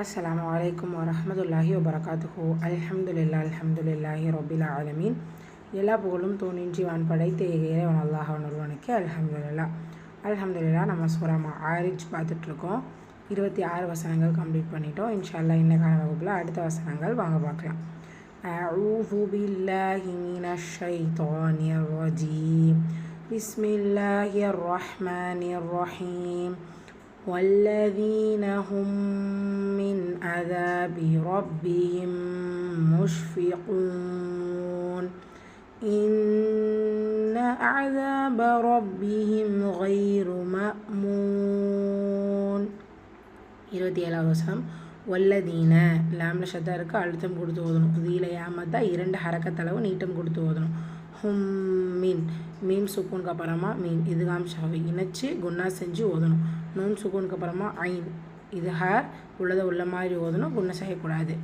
அஸ்ஸலாமு அலைக்கும் வரஹமத்துல்லாஹி வபரகாத்துஹு அல்ஹம்துலில்லா அல்ஹம்துலில்லாஹி ரபில் ஆலமீன் எல்லா புகழும் தோணின்றி வான் படைத்த இறைவன் அல்லாஹ் ஒருவனுக்கு அல்ஹம்துலில்லா அல்ஹம்துலில்லா நம்ம சூராமா ஆரிஜ் பார்த்துட்ருக்கோம் இருபத்தி ஆறு வசனங்கள் கம்ப்ளீட் பண்ணிட்டோம் இன்ஷால்லா இன்னைக்கான வகுப்பில் அடுத்த வசனங்கள் வாங்க பார்க்கலாம் أعوذ بالله من الشيطان الرجيم بسم الله الرحمن الرحيم والذين هم من عذاب ربهم مشفقون إن عذاب ربهم غير مأمون இருபத்தி ஏழாவது வசனம் வல்லதீன லாமில் ஷத்தா இருக்கு அழுத்தம் கொடுத்து ஓதணும் தீல ஏமாத்தா இரண்டு ஹரக்கத்தளவு நீட்டம் கொடுத்து ஓதணும் ஹும் மீன் மீம் சுக்கூனுக்கு அப்புறமா மீன். இது ஷாவி இணைச்சி குன்னா செஞ்சு ஓதணும். நூன் சுக்கூனுக்கு அப்புறமா ஐன். இது ஹேர் உள்ளதை உள்ள மாதிரி ஓதணும் குன்ன செய்யக்கூடாது.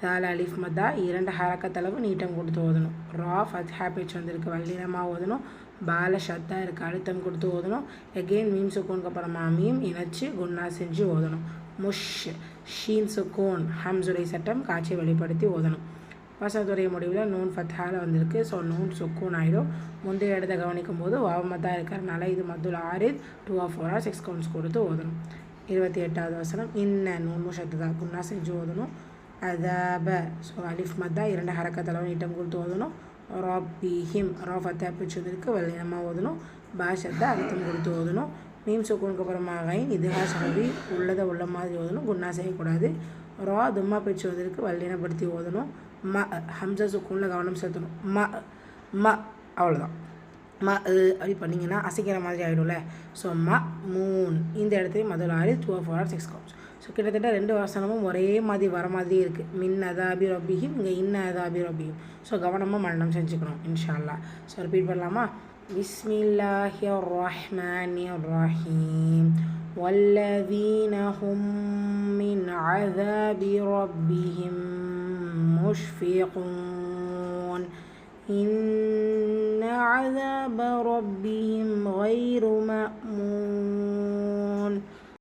தால் அலிஃப் மதா இரண்டு ஹரக்கத்தளவு நீட்டம் கொடுத்து ஓதணும். ரா ஃபத் ஹேபிட்ஸ் வந்திருக்கு வல்லினமாக ஓதணும். பால ஷத்தாக இருக்கு அழுத்தம் கொடுத்து ஓதணும். எகெயின் மீம் சுக்கூனுக்கு அப்புறமா மீம் இணைச்சி குன்னா செஞ்சு ஓதணும். முஷ் ஷீன் சுக்கூன் ஹம்சுரை சட்டம் காட்சி வெளிப்படுத்தி ஓதணும். வசனத்துடைய முடிவில் நூன் ஃபத்தால் வந்திருக்கு. ஸோ நூன் சுக்கூன் ஆயிடும் முந்தைய இடத்தை கவனிக்கும் போது வாவமத்தா இருக்கிறனால இது மத்துல் ஆறு two of four or six counts கொடுத்து ஓதணும். இருபத்தி எட்டாவது வசனம் இன்ன நூன் முஷத்துதா? தான் குன்னா செஞ்சு ஓதணும். அதப ஸோ அலிஃப் மத்தா இரண்டு ஹரக்கத்தளவு நீட்டம் கொடுத்து ஓதணும். ராபிஹிம் ரா ஃபத்தா பிச்சு வந்திருக்கு வெள்ளினமாக ஓதணும். பாஷத்தை அர்த்தம் கொடுத்து ஓதணும். மீம் சுக்கூனுக்கு அப்புறமா கைன் இதுகா சஹவி உள்ளதை உள்ள மாதிரி ஓதணும் குன்னா செய்யக்கூடாது. ரா தும்மா பிச்சு வந்திருக்கு வல்லினப்படுத்தி ஓதணும். ம ஹம்சா சுக்கூனில் கவனம் செலுத்தணும். ம ம அவ்வளோதான் ம அப்படி பண்ணிங்கன்னா அசைக்கிற மாதிரி ஆகிடும்ல ஸோ ம மூன் இந்த இடத்துலையும் முதல் ஆறு two four or six counts so கிட்டத்தட்ட ரெண்டு வசனமும் ஒரே மாதிரி வர மாதிரி இருக்குது மின் அதாபி ரொபியும் இங்கே இன்ன அதாபி ரொபியும் ஸோ கவனமாக மரணம் செஞ்சுக்கணும் இன்ஷால்லா ஸோ ரிப்பீட் பண்ணலாமா? بسم الله الرحمن الرحيم والذين هم من عذاب ربهم مشفقون إن عذاب ربهم غير